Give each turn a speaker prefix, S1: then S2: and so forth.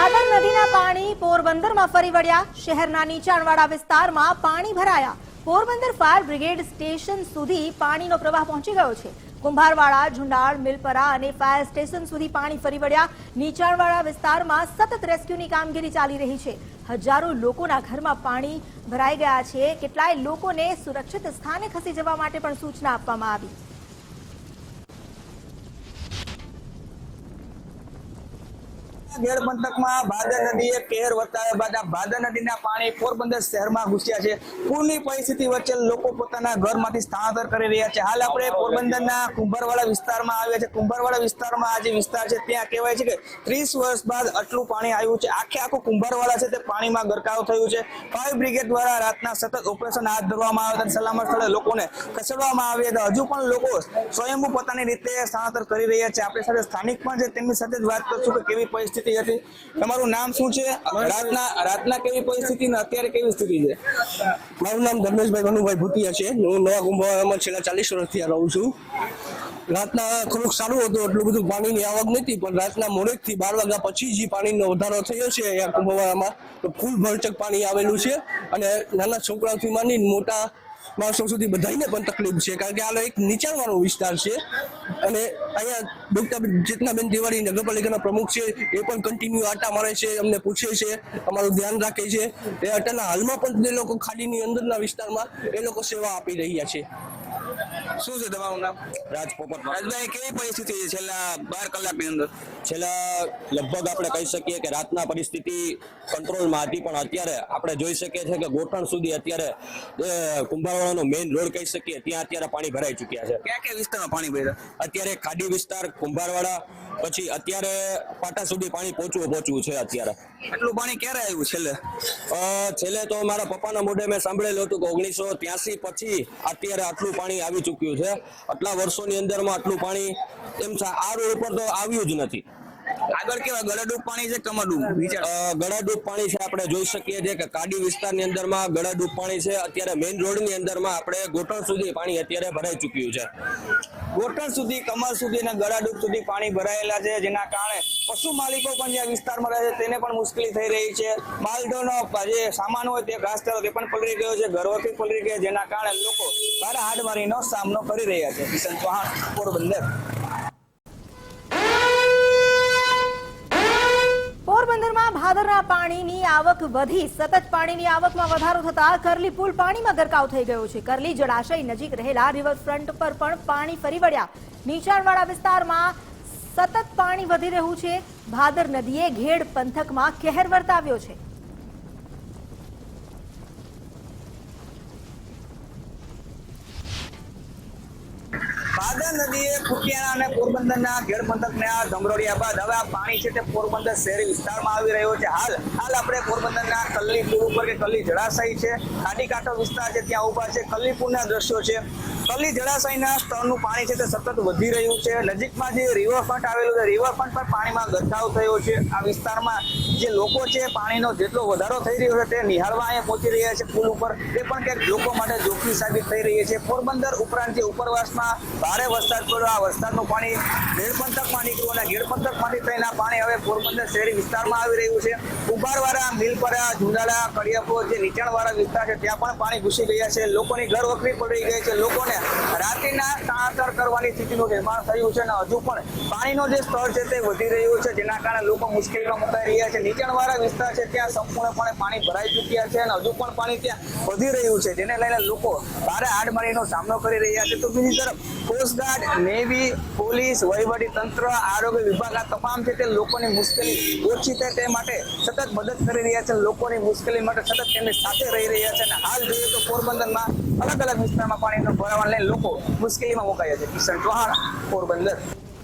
S1: ભાદર નદીના પાણી પોરબંદરમાં ફરી વળ્યા. શહેરના નીચાણવાળા વિસ્તારમાં પાણી ભરાયા. પોરબંદર ફાયર બ્રિગેડ સ્ટેશન સુધી પાણીનો પ્રવાહ પહોંચી ગયો છે. કુંભારવાડા, ઝુંડાળ, મિલપરા અને ફાયર સ્ટેશન સુધી પાણી ફરી વળ્યા. નીચાણવાળા વિસ્તારમાં સતત રેસ્ક્યુની કામગીરી ચાલી રહી છે. હજારો લોકોના ઘરમાં પાણી ભરાઈ ગયા છે. કેટલાય લોકોને સુરક્ષિત સ્થાને ખસી જવા માટે પણ સૂચના આપવામાં આવી.
S2: ગેર પંથકમાં ભાદર નદીએ કહેર વર્તાવ્યા બાદ આ ભાદર નદીના પાણી પોરબંદર શહેરમાં ઘૂસ્યા છે. પૂરની પરિસ્થિતિ વચ્ચે લોકો પોતાના ઘરમાંથી સ્થળાંતર કરી રહ્યા છે. હાલ આપણે પોરબંદરના કુંભારવાડા વિસ્તારમાં આવ્યા છે. કુંભારવાડા વિસ્તારમાં આ જે વિસ્તાર છે, ત્યાં કહેવાય છે કે ત્રીસ વર્ષ બાદ આટલું પાણી આવ્યું છે. આખે આખું કુંભારવાડા છે, તે પાણીમાં ગરકાવ થયું છે. ફાયર બ્રિગેડ દ્વારા રાતના સતત ઓપરેશન હાથ ધરવામાં આવ્યા હતા સલામત સ્થળે લોકોને ખસેડવામાં આવ્યા હતા. હજુ પણ લોકો સ્વયંભૂ પોતાની રીતે સ્થળાંતર કરી રહ્યા છે. આપણી સાથે સ્થાનિક પણ છે. તેમની સાથે જ વાત કરશું કે કેવી પરિસ્થિતિ હતી. તમારું નામ શું છે? રાતના રાતના કેવી પરિસ્થિતિ ને અત્યારે કેવી સ્થિતિ છે?
S3: મારું નામ ધર્મેશભાઈ મનુભાઈ ભૂતિયા છે. હું નવા કુંભારમાં છેલ્લા ચાલીસ વર્ષથી રહું છું. રાતના થોડુંક સારું હતું, એટલું બધું પાણીની આવક નથી પણ રાતના મોડેકથી બાર વાગ્યા પછી જે પાણીનો વધારો થયો છે અહીંયા કુંભવાડામાં, તો ફૂલ ભરચક પાણી આવેલું છે. અને નાના છોકરાઓથી માંડીને મોટા માણસો સુધી બધાને પણ તકલીફ છે. કારણ કે આ એક નીચાણવાળો વિસ્તાર છે. અને અહીંયા ડોક્ટર ચેતનાબેન તિવારી નગરપાલિકાના પ્રમુખ છે. એ પણ કન્ટિન્યુ આટા મારે છે, અમને પૂછે છે. અમારું ધ્યાન રાખે છે. એ આટાના હાલમાં પણ તે લોકો ખાડીની અંદરના વિસ્તારમાં એ લોકો સેવા આપી રહ્યા છે.
S2: શું છે તમારું નામ?
S4: રાજ પોપટ
S2: રાજભાઈ કેવી પરિસ્થિતિ છે? છેલ્લા બાર કલાકની અંદર.
S4: છેલ્લા લગભગ આપણે કહી શકીએ કે રાતના પરિસ્થિતિ કંટ્રોલમાં હતી પણ અત્યારે આપણે જોઈ શકીએ છીએ કે ગોઠણ સુધી અત્યારે કુંભારવાડાનો મેઇન રોડ કહી શકીએ ત્યાં અત્યારે પાણી ભરાઈ ચૂક્યા છે.
S2: ક્યાં ક્યાં વિસ્તારમાં પાણી ભરાય?
S4: અત્યારે ખાડી વિસ્તાર કુંભારવાડા પછી અત્યારે પાટા સુધી પાણી પહોંચવું પહોંચવું છે અત્યારે.
S2: આટલું પાણી ક્યારે આવ્યું છેલ્લે?
S4: અ, છેલ્લે તો મારા પપ્પાના મોઢે મેં સાંભળેલું હતું કે ઓગણીસો ત્યાસી પછી અત્યારે આટલું પાણી આવી ચૂક્યું છે. આટલા વર્ષોની અંદરમાં આટલું પાણી એમ છે આ રોડ ઉપર તો આવ્યું જ નથી.
S2: આગળ કેવા ગળાડૂબ પાણી છે કમરડૂબ?
S4: ગળાડૂબ પાણી છે આપણે જોઈ શકીએ છીએ કે કાડી વિસ્તારની અંદરમાં ગળાડૂબ પાણી છે. અત્યારે મેઇન રોડની અંદરમાં આપણે ગોઠણ સુધી પાણી અત્યારે ભરાઈ ચૂક્યું છે.
S2: ગોઠણ સુધી, કમર સુધી અને ગળાડૂબ સુધી પાણી ભરાયેલા છે, જેના કારણે પશુ માલિકો પણ જે વિસ્તારમાં રહે છે, તેને પણ મુશ્કેલી થઈ રહી છે. માલઢોનો જે સામાન હોય તે ઘાસચારો તે પણ પલળી ગયો છે ઘરોથી પલળી ગયા, જેના કારણે લોકો ભારે હાડમારીનો સામનો કરી રહ્યા છે. કિશન ચૌહાણ, પોરબંદર.
S1: પોરબંદરમાં ભાદરના પાણીની આવક વધી. સતત પાણીની આવકમાં વધારો થતા કરલી પુલ પાણીમાં ગરકાવ થઈ ગયો છે. કરલી જળાશય નજીક રહેલા રિવરફ્રન્ટ પર પણ પાણી ફરી વળ્યા. નીચાણવાળા વિસ્તારમાં સતત પાણી વધી રહ્યું છે. ભાદર નદીએ ઘેડ પંથકમાં કહેર વર્તાવ્યો છે.
S2: ભાદર નદીએ કુટિયાણા અને પોરબંદરના પંથકને આ ધમરોડિયા બાદ હવે આ પાણી છે તે પોરબંદર શહેરી વિસ્તારમાં આવી રહ્યો છે. હાલ હાલ આપણે પોરબંદરના કલ્લી ઉપર કે કલ્લી જળાશય છે, ખાડી કાંઠો વિસ્તાર છે, ત્યાં ઊભા છે. કલ્લીપુરના દ્રશ્યો છે. કલ્લી જળાશયના સ્તરનું પાણી છે તે સતત વધી રહ્યું છે. નજીકમાં જે રિવરફ્રન્ટ આવેલું છે રિવરફ્રન્ટ પર પાણીમાં ગરકાવ થયો છે. આ વિસ્તારમાં જે લોકો છે, પાણીનો જેટલો વધારો થઈ રહ્યો છે તે નિહાળવા અહીંયા પહોંચી રહ્યા છે પુલ ઉપર. તે પણ ક્યાંક લોકો માટે જોખમી સાબિત થઈ રહી છે. પોરબંદર ઉપરાંત જે ઉપરવાસમાં ભારે વરસાદ પડ્યો. આ વરસાદનું પાણી ગેડ પંથકમાં નીકળ્યું અને ગેડ પંથકમાંથી થઈને પાણી હવે પોરબંદર શહેરી વિસ્તારમાં આવી રહ્યું છે. ઉભારવાળા મિલપરા જુંડાળા કડિયાપુર જે નીચાણવાળા વિસ્તાર છે, ત્યાં પણ પાણી ઘૂસી ગયા છે. લોકોની ઘર વખરી પડી ગઈ છે. લોકોને રાત્રિના સ્થળાંતર કરવાની સ્થિતિનું નિર્માણ થયું છે અને હજુ પણ પાણીનો જે સ્તર છે તે વધી રહ્યું છે, જેના કારણે લોકો મુશ્કેલીમાં મુકાઈ રહ્યા છે. નીચાણવાળા વિસ્તાર છે, ત્યાં સંપૂર્ણપણે પાણી ભરાઈ ચૂક્યા છે અને હજુ પણ પાણી ત્યાં વધી રહ્યું છે, જેને લઈને લોકો ભારે આડમારીનો સામનો કરી રહ્યા છે. તો બીજી તરફ કોસ્ટગાર્ડ નેવી પોલીસ વહીવટી તંત્ર, આરોગ્ય વિભાગ આ તમામ છે તે લોકોની મુશ્કેલી ઓછી થાય તે માટે સતત મદદ કરી રહ્યા છે લોકોની મુશ્કેલી માટે સતત તેમની સાથે રહી રહ્યા છે. અને હાલ જોઈએ તો પોરબંદરમાં અલગ અલગ વિસ્તારમાં પાણીનો ભરાવાને લઈને લોકો મુશ્કેલીમાં મુકાયા છે કિશન ચૌહાણ પોરબંદર.